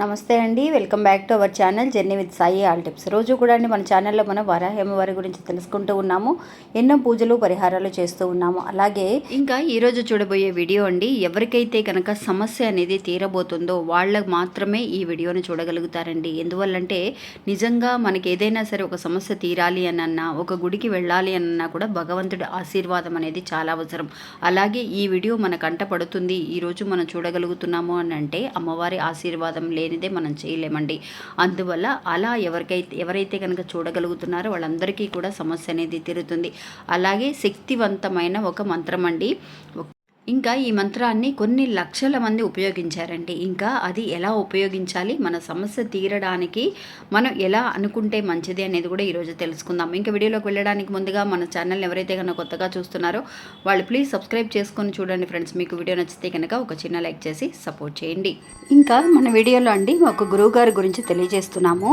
నమస్తే అండి welcome back to our channel journey with Sai all tips. రోజు కూడా అండి మన ఛానల్లో మనం వరాహేమవారి గురించి తెలుసుకుంటూ ఉన్నాము ఎన్నో పూజలు పరిహారాలు చేస్తూ ఉన్నాము. అలాగే ఇంకా ఈరోజు చూడబోయే వీడియో అండి ఎవరికైతే కనుక సమస్య అనేది తీరబోతుందో వాళ్ళకు మాత్రమే ఈ వీడియోని చూడగలుగుతారండి. ఎందువల్లంటే నిజంగా మనకి ఏదైనా సరే ఒక సమస్య తీరాలి అని అన్నా ఒక గుడికి వెళ్ళాలి అన్నా కూడా భగవంతుడి ఆశీర్వాదం అనేది చాలా అవసరం. అలాగే ఈ వీడియో మన కంట పడుతుంది ఈరోజు మనం చూడగలుగుతున్నాము అని అంటే అమ్మవారి ఆశీర్వాదం లేదు. లేనిదే మనం చేయలేమండి. అందువల్ల అలా ఎవరికైతే ఎవరైతే కనుక చూడగలుగుతున్నారో వాళ్ళందరికీ కూడా సమస్య అనేది తీరుతుంది. అలాగే శక్తివంతమైన ఒక మంత్రం అండి. ఇంకా ఈ మంత్రాన్ని కొన్ని లక్షల మంది ఉపయోగించారండి. ఇంకా అది ఎలా ఉపయోగించాలి మన సమస్య తీరడానికి మనం ఎలా అనుకుంటే మంచిది అనేది కూడా ఈరోజు తెలుసుకుందాం. ఇంకా వీడియోలోకి వెళ్ళడానికి ముందుగా మన ఛానల్ ఎవరైతే కనుక కొత్తగా చూస్తున్నారో వాళ్ళు ప్లీజ్ సబ్స్క్రైబ్ చేసుకొని చూడండి ఫ్రెండ్స్ మీకు వీడియో నచ్చితే కనుక ఒక చిన్న లైక్ చేసి సపోర్ట్ చేయండి. ఇంకా మన వీడియోలో అండి ఒక గురువు గారి గురించి తెలియజేస్తున్నాము.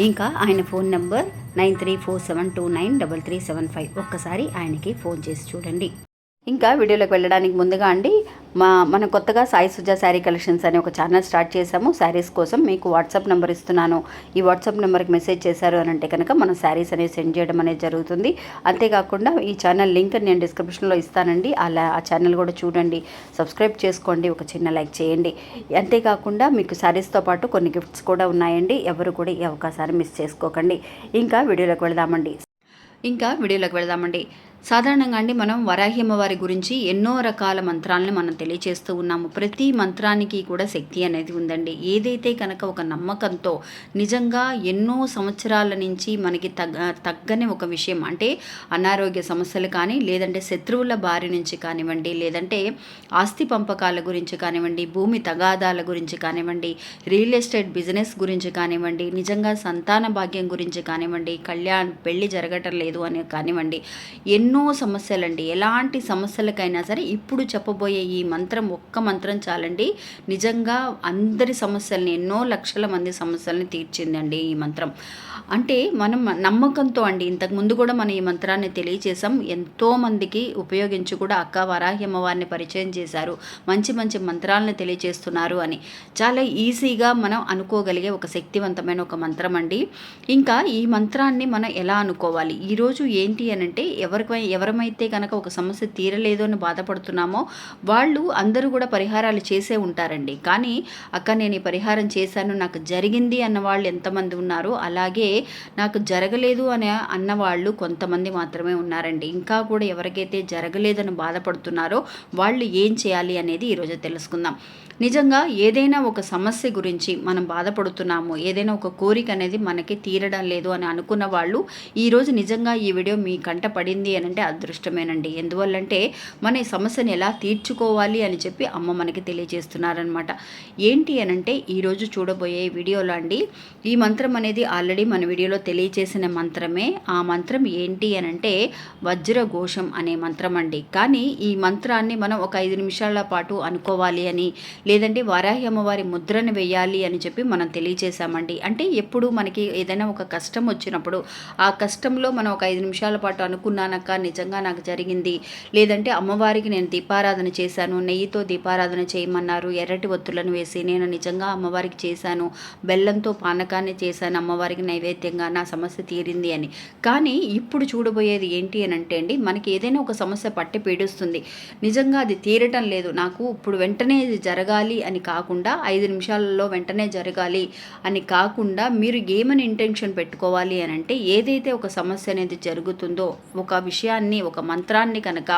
ఇంకా ఆయన phone number nine three four seven two nine double three seven five. ఒక్కసారి ఆయనకి ఫోన్ చేసి చూడండి. ఇంకా వీడియోలోకి వెళ్ళడానికి ముందుగా అండి మా మనం కొత్తగా సాయి సుజా శారీ కలెక్షన్స్ అనే ఒక ఛానల్ స్టార్ట్ చేశాము. శారీస్ కోసం మీకు వాట్సాప్ నెంబర్ ఇస్తున్నాను. ఈ వాట్సాప్ నెంబర్కి మెసేజ్ చేశారు అని అంటే కనుక మనం శారీస్ అనేది సెండ్ చేయడం అనేది జరుగుతుంది. అంతేకాకుండా ఈ ఛానల్ లింక్ నేను డిస్క్రిప్షన్లో ఇస్తానండి. అలా ఆ ఛానల్ కూడా చూడండి. సబ్స్క్రైబ్ చేసుకోండి. ఒక చిన్న లైక్ చేయండి. అంతేకాకుండా మీకు శారీస్తో పాటు కొన్ని గిఫ్ట్స్ కూడా ఉన్నాయండి. ఎవరు కూడా ఈ అవకాశాన్ని మిస్ చేసుకోకండి. ఇంకా వీడియోలోకి వెళదామండి. ఇంకా వీడియోలోకి వెళదామండి. సాధారణంగా అండి మనం వరాహి గురించి ఎన్నో రకాల మంత్రాలను మనం తెలియచేస్తూ ఉన్నాము. ప్రతి మంత్రానికి కూడా శక్తి అనేది ఉందండి. ఏదైతే కనుక ఒక నమ్మకంతో నిజంగా ఎన్నో సంవత్సరాల నుంచి మనకి తగ్గ తగ్గని ఒక విషయం అంటే అనారోగ్య సమస్యలు కానీ లేదంటే శత్రువుల బారి నుంచి కానివ్వండి లేదంటే ఆస్తి పంపకాల గురించి కానివ్వండి భూమి తగాదాల గురించి కానివ్వండి రియల్ ఎస్టేట్ బిజినెస్ గురించి కానివ్వండి నిజంగా సంతాన భాగ్యం గురించి కానివ్వండి కళ్యాణ్ పెళ్ళి జరగటం లేదు అని కానివ్వండి ఎన్నో ఎన్నో సమస్యలండి. ఎలాంటి సమస్యలకైనా సరే ఇప్పుడు చెప్పబోయే ఈ మంత్రం ఒక్క మంత్రం చాలండి. నిజంగా అందరి సమస్యల్ని ఎన్నో లక్షల మంది సమస్యల్ని తీర్చిందండి ఈ మంత్రం. అంటే మనం నమ్మకంతో అండి ఇంతకు ముందు కూడా మనం ఈ మంత్రాన్ని తెలియచేసాం ఎంతోమందికి ఉపయోగించి కూడా అక్క వరాహి అమ్మవారిని పరిచయం చేశారు. మంచి మంచి మంత్రాలను తెలియచేస్తున్నారు అని. చాలా ఈజీగా మనం అనుకోగలిగే ఒక శక్తివంతమైన ఒక మంత్రం అండి. ఇంకా ఈ మంత్రాన్ని మనం ఎలా అనుకోవాలి? ఈరోజు ఏంటి అని అంటే ఎవరికి ఎవరమైతే కనుక ఒక సమస్య తీరలేదు అని బాధపడుతున్నామో వాళ్ళు అందరూ కూడా పరిహారాలు చేసే ఉంటారండి. కానీ అక్క నేను ఈ పరిహారం చేశాను నాకు జరిగింది అన్న వాళ్ళు ఎంతమంది ఉన్నారో అలాగే నాకు జరగలేదు అని అన్నవాళ్ళు కొంతమంది మాత్రమే ఉన్నారండి. ఇంకా కూడా ఎవరికైతే జరగలేదని బాధపడుతున్నారో వాళ్ళు ఏం చేయాలి అనేది ఈరోజు తెలుసుకుందాం. నిజంగా ఏదైనా ఒక సమస్య గురించి మనం బాధపడుతున్నాము ఏదైనా ఒక కోరిక అనేది మనకి తీరడం లేదు అని అనుకున్న వాళ్ళు ఈరోజు నిజంగా ఈ వీడియో మీ కంట పడింది అని అంటే అదృష్టమేనండి. ఎందువల్లంటే మన ఈ సమస్యను ఎలా తీర్చుకోవాలి అని చెప్పి అమ్మ మనకి తెలియజేస్తున్నారనమాట. ఏంటి అనంటే ఈరోజు చూడబోయే వీడియోలో అండి ఈ మంత్రం అనేది ఆల్రెడీ మన వీడియోలో తెలియజేసిన మంత్రమే. ఆ మంత్రం ఏంటి అనంటే వజ్రఘోషం అనే మంత్రం అండి. కానీ ఈ మంత్రాన్ని మనం ఒక ఐదు నిమిషాల పాటు అనుకోవాలి అని లేదంటే వారాహి అమ్మవారి ముద్రను వేయాలి అని చెప్పి మనం తెలియజేశామండి. అంటే ఎప్పుడు మనకి ఏదైనా ఒక కష్టం వచ్చినప్పుడు ఆ కష్టంలో మనం ఒక ఐదు నిమిషాల పాటు అనుకున్నానక్క నిజంగా నాకు జరిగింది. లేదంటే అమ్మవారికి నేను దీపారాధన చేశాను. నెయ్యితో దీపారాధన చేయమన్నారు. ఎర్రటి ఒత్తులను వేసి నేను నిజంగా అమ్మవారికి చేశాను. బెల్లంతో పానకాన్ని చేశాను అమ్మవారికి నైవేద్యంగా. నా సమస్య తీరింది అని. కానీ ఇప్పుడు చూడబోయేది ఏంటి అని అంటే అండి మనకి ఏదైనా ఒక సమస్య పట్టి పీడిస్తుంది. నిజంగా అది తీరటం లేదు. నాకు ఇప్పుడు వెంటనే ఇది జరగాలి అని కాకుండా ఐదు నిమిషాలలో వెంటనే జరగాలి అని కాకుండా మీరు ఏమని ఇంటెన్షన్ పెట్టుకోవాలి అని అంటే ఏదైతే ఒక సమస్య అనేది జరుగుతుందో ఒక విషయం విషయాన్ని ఒక మంత్రాన్ని కనుక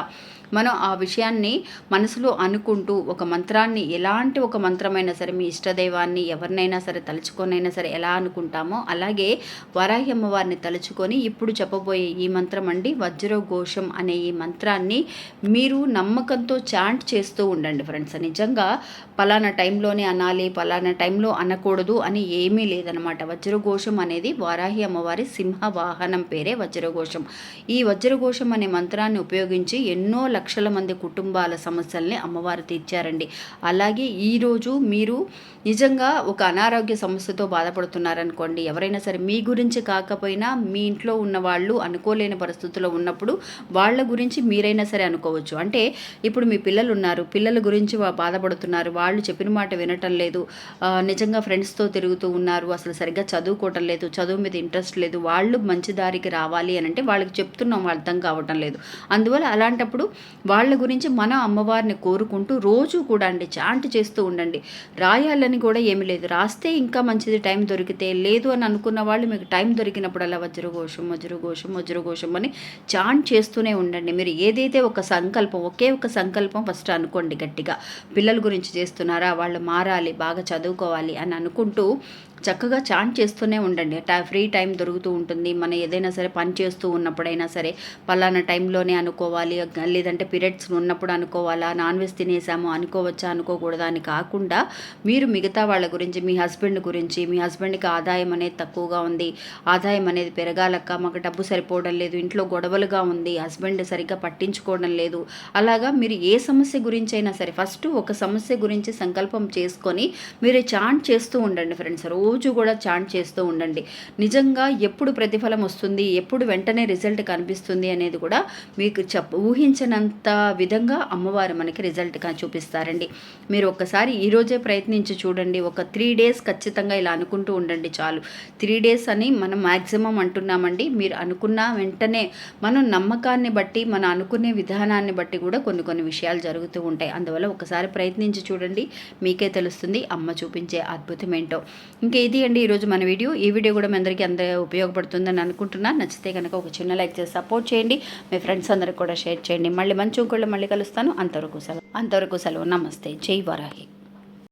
మనం ఆ విషయాన్ని మనసులో అనుకుంటూ ఒక మంత్రాన్ని ఎలాంటి ఒక మంత్రమైనా సరే మీ ఇష్టదైవాన్ని ఎవరినైనా సరే తలుచుకొనైనా సరే ఎలా అనుకుంటామో అలాగే వరాహి అమ్మవారిని తలుచుకొని ఇప్పుడు చెప్పబోయే ఈ మంత్రం అండి వజ్రఘోషం అనే ఈ మంత్రాన్ని మీరు నమ్మకంతో చాంట్ చేస్తూ ఉండండి ఫ్రెండ్స్. నిజంగా పలానా టైంలోనే అనాలి పలానా టైంలో అనకూడదు అని ఏమీ లేదనమాట వజ్రఘోషం అనేది వారాహి అమ్మవారి సింహ వాహనం పేరే వజ్రఘోషం. ఈ వజ్రఘోషం అనే మంత్రాన్ని ఉపయోగించి ఎన్నో లక్షల మంది కుటుంబాల సమస్యల్ని అమ్మవారు తీర్చారండి. అలాగే ఈరోజు మీరు నిజంగా ఒక అనారోగ్య సమస్యతో బాధపడుతున్నారనుకోండి. ఎవరైనా సరే మీ గురించి కాకపోయినా మీ ఇంట్లో ఉన్న వాళ్ళు అనుకోలేని పరిస్థితుల్లో ఉన్నప్పుడు వాళ్ళ గురించి మీరైనా సరే అనుకోవచ్చు. అంటే ఇప్పుడు మీ పిల్లలు ఉన్నారు పిల్లల గురించి బాధపడుతున్నారు. వాళ్ళు చెప్పిన మాట వినటం లేదు. నిజంగా ఫ్రెండ్స్తో తిరుగుతూ ఉన్నారు. అసలు సరిగ్గా చదువుకోవటం లేదు. చదువు మీద ఇంట్రెస్ట్ లేదు. వాళ్ళు మంచి దారికి రావాలి అని అంటే వాళ్ళకి చెప్తున్నాం అర్థం కావటం లేదు. అందువల్ల అలాంటప్పుడు వాళ్ళ గురించి మన అమ్మవారిని కోరుకుంటూ రోజు కూడా అండి చాంట్ చేస్తూ ఉండండి. రాయాలని కూడా ఏమి లేదు. రాస్తే ఇంకా మంచిది టైం దొరికితే లేదు అని అనుకున్న వాళ్ళు మీకు టైం దొరికినప్పుడల్లా వజ్రఘోషం వజ్రఘోషం వజ్రఘోషం అని చాంట్ చేస్తూనే ఉండండి. మీరు ఏదైతే ఒక సంకల్పం ఒకే ఒక సంకల్పం ఫస్ట్ అనుకోండి గట్టిగా. పిల్లల గురించి చేస్తున్నారా? వాళ్ళు మారాలి బాగా చదువుకోవాలి అని అనుకుంటూ చక్కగా చాంట్ చేస్తూనే ఉండండి. టై ఫ్రీ టైం దొరుకుతూ ఉంటుంది. మనం ఏదైనా సరే పని చేస్తూ ఉన్నప్పుడైనా సరే పలానా టైంలోనే అనుకోవాలి. లేదంటే పీరియడ్స్ ఉన్నప్పుడు అనుకోవాలా? నాన్ వెజ్ తినేసాము అనుకోవచ్చా? అనుకోకూడదా? అని కాకుండా మీరు మిగతా వాళ్ళ గురించి మీ హస్బెండ్ గురించి మీ హస్బెండ్కి ఆదాయం అనేది తక్కువగా ఉంది. ఆదాయం అనేది పెరగాలక్క. మాకు డబ్బు సరిపోవడం లేదు. ఇంట్లో గొడవలుగా ఉంది. హస్బెండ్ సరిగ్గా పట్టించుకోవడం లేదు. అలాగా మీరు ఏ సమస్య గురించి అయినా సరే ఫస్ట్ ఒక సమస్య గురించి సంకల్పం చేసుకొని మీరు చాంట్ చేస్తూ ఉండండి ఫ్రెండ్స్. రోజు కూడా చాంట్ చేస్తూ ఉండండి. నిజంగా ఎప్పుడు ప్రతిఫలం వస్తుంది ఎప్పుడు వెంటనే రిజల్ట్ కనిపిస్తుంది అనేది కూడా మీకు చెప్ ఊహించినంత విధంగా అమ్మవారు మనకి రిజల్ట్ చూపిస్తారండి. మీరు ఒక్కసారి ఈరోజే ప్రయత్నించి చూడండి. ఒక త్రీ డేస్ ఖచ్చితంగా ఇలా అనుకుంటూ ఉండండి చాలు. త్రీ డేస్ అని మనం మ్యాక్సిమం అంటున్నామండి. మీరు అనుకున్న వెంటనే మనం నమ్మకాన్ని బట్టి మనం అనుకునే విధానాన్ని బట్టి కూడా కొన్ని కొన్ని విషయాలు జరుగుతూ ఉంటాయి. అందువల్ల ఒకసారి ప్రయత్నించి చూడండి. మీకే తెలుస్తుంది అమ్మ చూపించే అద్భుతం ఏంటో ఇంక ఇది అండి? ఈరోజు మన వీడియో. ఈ వీడియో కూడా మీ అందరికీ అంత ఉపయోగపడుతుందని అనుకుంటున్నా నచ్చితే కనుక ఒక చిన్న లైక్ చేసి సపోర్ట్ చేయండి. మీ ఫ్రెండ్స్ అందరికి కూడా షేర్ చేయండి. మళ్ళీ మంచి ఇంకోళ్ళు మళ్ళీ కలుస్తాను. అంతవరకు సెలవు. అంతవరకు సెలవు. నమస్తే. జై వరాహి.